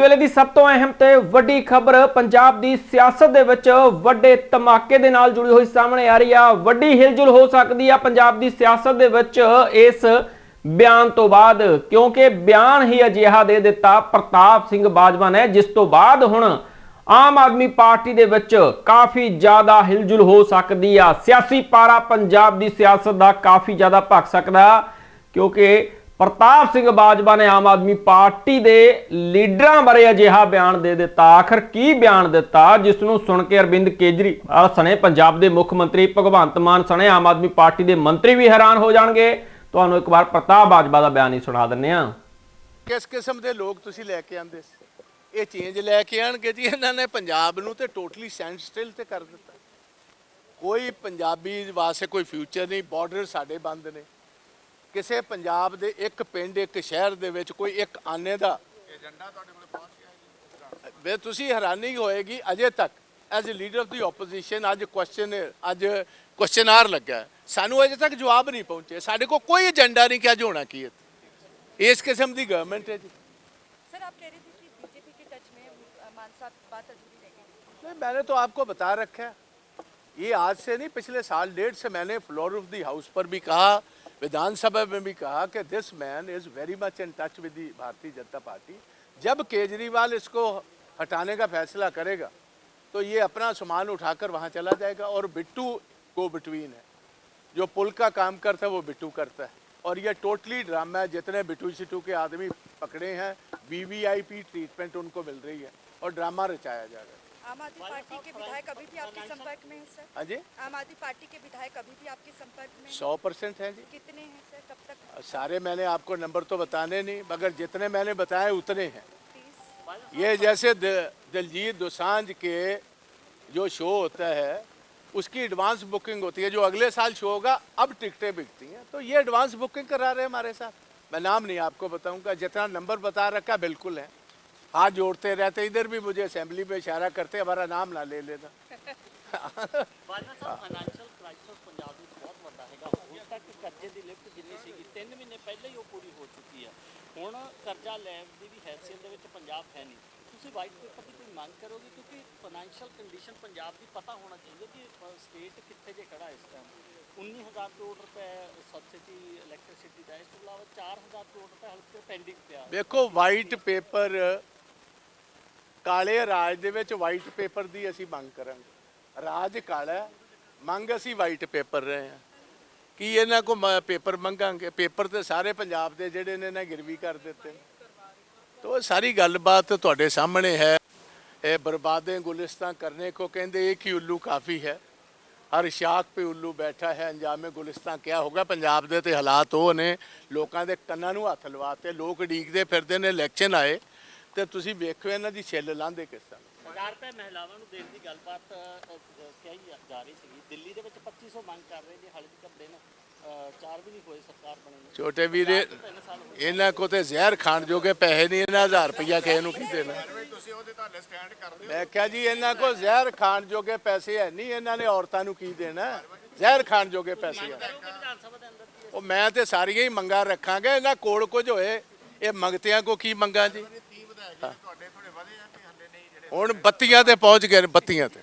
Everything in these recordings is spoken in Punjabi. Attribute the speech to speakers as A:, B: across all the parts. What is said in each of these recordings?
A: ਵੇਲੇ ਦੀ ਸਭ ਤੋਂ ਅਹਿਮ ਤੇ ਵੱਡੀ ਖਬਰ ਪੰਜਾਬ ਦੀ ਸਿਆਸਤ ਦੇ ਵਿੱਚ ਵੱਡੇ ਧਮਾਕੇ ਦੇ ਨਾਲ ਜੁੜੀ ਹੋਈ ਸਾਹਮਣੇ ਆ ਰਹੀ ਆ। ਵੱਡੀ ਹਿਲਜੁਲ ਹੋ ਸਕਦੀ ਆ ਪੰਜਾਬ ਦੀ ਸਿਆਸਤ ਦੇ ਵਿੱਚ ਇਸ ਬਿਆਨ ਤੋਂ ਬਾਅਦ, ਕਿਉਂਕਿ ਬਿਆਨ ਹੀ ਅਜਿਹਾ ਦੇ ਦਿੱਤਾ ਪ੍ਰਤਾਪ ਸਿੰਘ ਬਾਜਵਾ ਨੇ, ਜਿਸ ਤੋਂ ਬਾਅਦ ਹੁਣ ਆਮ ਆਦਮੀ ਪਾਰਟੀ ਦੇ ਵਿੱਚ ਕਾਫੀ ਜ਼ਿਆਦਾ ਹਿਲਜੁਲ ਹੋ ਸਕਦੀ ਆ। ਸਿਆਸੀ ਪਾਰਾ ਪੰਜਾਬ ਦੀ ਸਿਆਸਤ ਦਾ ਕਾਫੀ ਜ਼ਿਆਦਾ ਭਖ ਸਕਦਾ, ਕਿਉਂਕਿ ਪ੍ਰਤਾਪ ਸਿੰਘ ਬਾਜਵਾ ਨੇ ਆਮ ਆਦਮੀ ਪਾਰਟੀ ਦੇ ਲੀਡਰਾਂ ਬਾਰੇ ਅਜਿਹਾ ਬਿਆਨ ਦੇ ਦਿੱਤਾ। ਆਖਰ ਕੀ ਬਿਆਨ ਦਿੱਤਾ? ਜਿਸ ਨੂੰ ਸੁਣ ਕੇ ਅਰਵਿੰਦ ਕੇਜਰੀਵਾਲ ਸਣੇ, ਪੰਜਾਬ ਦੇ ਮੁੱਖ ਮੰਤਰੀ ਭਗਵੰਤ ਮਾਨ ਸਣੇ, ਆਮ ਆਦਮੀ ਪਾਰਟੀ ਦੇ ਮੰਤਰੀ ਵੀ ਹੈਰਾਨ ਹੋ ਜਾਣਗੇ। ਤੁਹਾਨੂੰ ਇੱਕ ਵਾਰ ਪ੍ਰਤਾਪ ਬਾਜਵਾ ਦਾ ਬਿਆਨ ਹੀ ਸੁਣਾ ਦਿੰਨੇ ਆ
B: ਕਿਸ ਕਿਸਮ ਦੇ ਲੋਕ ਤੁਸੀਂ ਲੈ ਕੇ ਆਂਦੇ ਸੀ? ਇਹ ਚੇਂਜ ਲੈ ਕੇ ਆਣਗੇ ਜੀ ਇਹਨਾਂ ਨੇ ਪੰਜਾਬ ਨੂੰ ਤੇ ਟੋਟਲੀ ਸਟੈਂਡ ਸਟਿਲ ਤੇ ਕਰ ਦਿੱਤਾ। ਕੋਈ ਪੰਜਾਬੀ ਵਾਸਤੇ ਕੋਈ ਫਿਊਚਰ ਨਹੀਂ ਬਾਰਡਰ ਸਾਡੇ ਬੰਦ ਨੇ। ਕਿਸੇ ਪੰਜਾਬ ਦੇ ਇੱਕ ਪਿੰਡ ਇੱਕ ਸ਼ਹਿਰ ਦੇ ਵਿੱਚ ਕੋਈ ਇੱਕ ਆਨੇ ਦਾ ਏਜੰਡਾ ਤੁਹਾਡੇ ਕੋਲ ਪਹੁੰਚ ਗਿਆ ਜੀ ਵੇ ਤੁਸੀਂ ਹੈਰਾਨੀ ਹੋਏਗੀ ਅਜੇ ਤੱਕ as a leader of the opposition ਅੱਜ ਕੁਐਸਚਨ ਅੱਜ ਕੁਐਸਚਨਾਰ ਲੱਗਾ ਹੈ। ਸਾਨੂੰ ਅਜੇ ਤੱਕ ਜਵਾਬ ਨਹੀਂ ਪਹੁੰਚੇ ਸਾਡੇ ਕੋਲ ਕੋਈ ਏਜੰਡਾ ਨਹੀਂ ਕਿ ਅੱਜ ਹੋਣਾ ਕੀ ਹੈ ਇਸ ਕਿਸਮ ਦੀ ਗਵਰਨਮੈਂਟ ਹੈ ਜੀ
C: सर आप कह रहे थे कि बीजेपी के टच में अ, मान साहब बात अधूरी रह गई
B: नहीं मैंने तो आपको बता रखा है ये आज से नहीं पिछले साल डेढ़ से मैंने फ्लोर ऑफ दी हाउस पर भी कहा विधानसभा में भी कहा कि this man is very much in touch with the Bharatiya Janata party. जब केजरीवाल इसको हटाने का फैसला करेगा तो ये अपना सामान उठाकर वहाँ चला जाएगा और बिट्टू को बिटवीन है। जो पुल का काम करता है, वो बिट्टू करता है। और ये टोटली ड्रामा है, जितने बिट्टू सिटू के आदमी पकड़े हैं वीवीआईपी ट्रीटमेंट उनको मिल रही है और ड्रामा रचाया जा रहा है।
C: आम आदमी पार्टी के विधायक अभी भी आपके संपर्क में हैं सर?
B: हाँ जी।
C: आम आदमी पार्टी के विधायक अभी भी आपके संपर्क में
B: सौ परसेंट है जी।
C: कितने हैं सर? कब तक?
B: सारे मैंने आपको नंबर तो बताने नहीं मगर जितने मैंने बताए उतने हैं। ये जैसे दिलजीत दोसांझ के जो शो होता है उसकी एडवांस बुकिंग होती है जो अगले साल शो होगा अब टिकटें बिकती हैं। तो ये एडवांस बुकिंग करा रहे हैं हमारे साथ। मैं नाम नहीं आपको बताऊँगा जितना नंबर बता रखा बिल्कुल है। हाथ जोड़ते रहते इधर भी मुझे असेंबली में इशारा करते हमारा नाम ना ले लेना
D: ਬਾਜਵਾ ਸਾਹਿਬ ਫਾਈਨੈਂਸ਼ੀਅਲ ਕ੍ਰਾਈਸਿਸ ਪੰਜਾਬ ਵਿੱਚ ਬਹੁਤ ਵੱਡਾ ਹੈਗਾ ਹੁਣ ਤੱਕ ਕਰਜ਼ੇ ਦੀ ਲਿਫਟ ਜਿੰਨੀ ਸੀਗੀ 3 ਮਹੀਨੇ ਪਹਿਲਾਂ ਹੀ ਉਹ ਪੂਰੀ ਹੋ ਚੁੱਕੀ ਹੈ ਹੁਣ ਕਰਜ਼ਾ ਲੈਣ ਦੀ ਵੀ ਹੈਸੀਅਤ ਦੇ ਵਿੱਚ ਪੰਜਾਬ ਹੈ ਨਹੀਂ ਤੁਸੀਂ ਵਾਈਟ ਪੇਪਰ ਦੀ ਕੋਈ ਮੰਗ ਕਰੋਗੇ ਕਿਉਂਕਿ ਫਾਈਨੈਂਸ਼ੀਅਲ ਕੰਡੀਸ਼ਨ ਪੰਜਾਬ ਦੀ ਪਤਾ ਹੋਣਾ ਚਾਹੀਦਾ ਕਿ ਸਟੇਟ ਕਿੱਥੇ ਜੇ ਖੜਾ ਇਸ ਟਾਈਮ 19000 ਕਰੋੜ ਰੁਪਏ ਸਬਸਿਡੀ ਇਲੈਕਟ੍ਰਿਸਿਟੀ ਦਾ ਇਸ ਤੋਂ ਇਲਾਵਾ 4000 ਕਰੋੜ ਰੁਪਏ ਹਲਕੇ ਪੈਂਡਿੰਗ ਪਿਆ
B: ਵੇਖੋ ਵਾਈਟ ਪੇਪਰ ਕਾਲੇ ਰਾਜ ਦੇ ਵਿੱਚ ਵਾਈਟ ਪੇਪਰ ਦੀ ਅਸੀਂ ਮੰਗ ਕਰਾਂਗੇ। ਰਾਜ ਕਾਲਾ ਮੰਗ ਅਸੀਂ ਵਾਈਟ ਪੇਪਰ ਰਹੇ ਹਾਂ। ਕੀ ਇਹਨਾਂ ਕੋ ਪੇਪਰ ਮੰਗਾਂਗੇ? ਪੇਪਰ ਤੇ ਸਾਰੇ ਪੰਜਾਬ ਦੇ ਜਿਹੜੇ ਨੇ ਨਾ ਗਿਰਵੀ ਕਰ ਦਿੱਤੇ। ਤੋ ਇਹ ਸਾਰੀ ਗੱਲਬਾਤ ਤੁਹਾਡੇ ਸਾਹਮਣੇ ਹੈ। ਇਹ ਬਰਬਾਦੇ ਗੁਲਿਸਤਾਂ ਕਰਨੇ ਕੋ ਕਹਿੰਦੇ ਇੱਕ ਹੀ ਉੱਲੂ ਕਾਫੀ ਹੈ। ਹਰ ਸ਼ਾਖ ਪੇ ਉੱਲੂ ਬੈਠਾ ਹੈ, ਅੰਜਾਮੇ ਗੁਲਿਸਤਾਂ ਕਿਆ ਹੋਗਾ? ਪੰਜਾਬ ਦੇ ਤੇ ਹਾਲਾਤ ਉਹ ਨੇ। ਲੋਕਾਂ ਦੇ ਕੰਨਾਂ ਨੂੰ ਹੱਥ ਲਵਾਤੇ, ਲੋਕ ਡੀਕਦੇ ਫਿਰਦੇ ਨੇ ਇਲੈਕਸ਼ਨ ਆਏ। ਤੇ ਤੁਸੀਂ ਵੇਖੋ ਇਹਨਾਂ ਦੀ ਛਿੱਲ ਲਾਂਦੇ ਕਿਸ ਤਰ੍ਹਾਂ।
D: 1000 ਰੁਪਏ ਮਹਿਲਾਵਾਂ ਨੂੰ ਦੇਣ ਦੀ ਗੱਲਬਾਤ ਕਹੀ ਜਾ- ਰਹੀ ਸੀਗੀ। ਦਿੱਲੀ ਦੇ ਵਿੱਚ 2500 ਮੰਗ ਕਰ ਰਹੇ ਨੇ ਹਾਲੇ ਤੱਕ ਅ, ਚਾਰ ਵੀ ਨਹੀਂ ਹੋਏ ਸਰਕਾਰ ਬਣੇ ਨੂੰ।
B: ਛੋਟੇ ਵੀਰੇ
D: ਹੋ
B: ਇਹਨਾਂ ਕੋ ਤੇ ਜ਼ਹਿਰ ਖਾਣ ਜੋਗੇ ਪੈਸੇ ਨਹੀਂ ਇਹਨਾਂ 1000 ਰੁਪਇਆ ਕਿਸੇ ਨੂੰ ਕੀ ਦੇਣਾ। ਮੈਂ ਕਿਹਾ ਜੀ ਇਹਨਾਂ ਕੋ ਜ਼ਹਿਰ ਖਾਣ ਜੋਗੇ ਪੈਸੇ ਹੈ ਨਹੀਂ ਇਹਨਾਂ ਨੇ ਔਰਤਾਂ ਨੂੰ ਕੀ ਦੇਣਾ? ਜ਼ਹਿਰ ਖਾਣ ਜੋਗੇ ਪੈਸੇ ਹੈ। ਉਹ ਮੈਂ ਤੇ ਸਾਰੀਆਂ ਹੀ ਮੰਗਾਂ ਰੱਖਾਂਗੇ ਇਹਨਾਂ ਕੋਲ ਕੁਝ ਹੋਏ ਇਹ ਮੰਗਤਿਆਂ ਕੋ ਕੀ ਮੰਗਾਂ ਜੀ? ਹੁਣ ਬੱਤੀਆਂ ਤੇ ਪਹੁੰਚ ਗਏ ਨੇ, ਬੱਤੀਆਂ ਤੇ।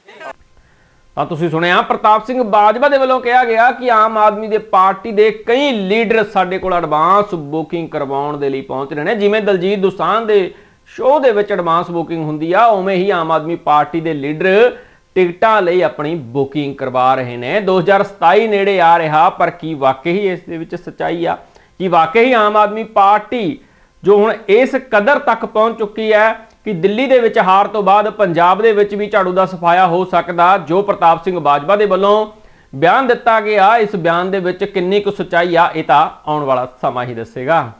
A: ਤਾਂ ਤੁਸੀਂ ਸੁਣਿਆ, ਪ੍ਰਤਾਪ ਸਿੰਘ ਬਾਜਵਾ ਦੇ ਵੱਲੋਂ ਕਿਹਾ ਗਿਆ ਕਿ ਆਮ ਆਦਮੀ ਦੇ ਪਾਰਟੀ ਦੇ ਕਈ ਲੀਡਰ ਸਾਡੇ ਕੋਲ ਐਡਵਾਂਸ ਬੁਕਿੰਗ ਕਰਵਾਉਣ ਦੇ ਲਈ ਪਹੁੰਚ ਰਹੇ ਨੇ। ਜਿਵੇਂ ਦਲਜੀਤ ਦੋਸਾਂਝ ਦੇ ਸ਼ੋਅ ਦੇ ਵਿੱਚ ਐਡਵਾਂਸ ਬੁਕਿੰਗ ਹੁੰਦੀ ਆ, ਉਵੇਂ ਹੀ ਆਮ ਆਦਮੀ ਪਾਰਟੀ ਦੇ ਲੀਡਰ ਟਿਕਟਾਂ ਲਈ ਆਪਣੀ ਬੁਕਿੰਗ ਕਰਵਾ ਰਹੇ ਨੇ। 2027 ਨੇੜੇ ਆ ਰਿਹਾ, ਪਰ ਕੀ ਵਾਕਈ ਇਸ ਦੇ ਵਿੱਚ ਸੱਚਾਈ ਆ? ਕਿ ਵਾਕਈ ਆਮ ਆਦਮੀ ਪਾਰਟੀ ਜੋ ਹੁਣ ਇਸ ਕਦਰ ਤੱਕ ਪਹੁੰਚ ਚੁੱਕੀ ਹੈ ਕਿ ਦਿੱਲੀ ਦੇ ਵਿੱਚ ਹਾਰ ਤੋਂ ਬਾਅਦ ਪੰਜਾਬ ਦੇ ਵਿੱਚ ਵੀ ਝਾੜੂ ਦਾ ਸਫਾਇਆ ਹੋ ਸਕਦਾ, ਜੋ ਪ੍ਰਤਾਪ ਸਿੰਘ ਬਾਜਵਾ ਦੇ ਵੱਲੋਂ ਬਿਆਨ ਦਿੱਤਾ ਗਿਆ। ਇਸ ਬਿਆਨ ਦੇ ਵਿੱਚ ਕਿੰਨੀ ਕੁ ਸੱਚਾਈ ਆ, ਇਹ ਤਾਂ ਆਉਣ ਵਾਲਾ ਸਮਾਂ ਹੀ ਦੱਸੇਗਾ।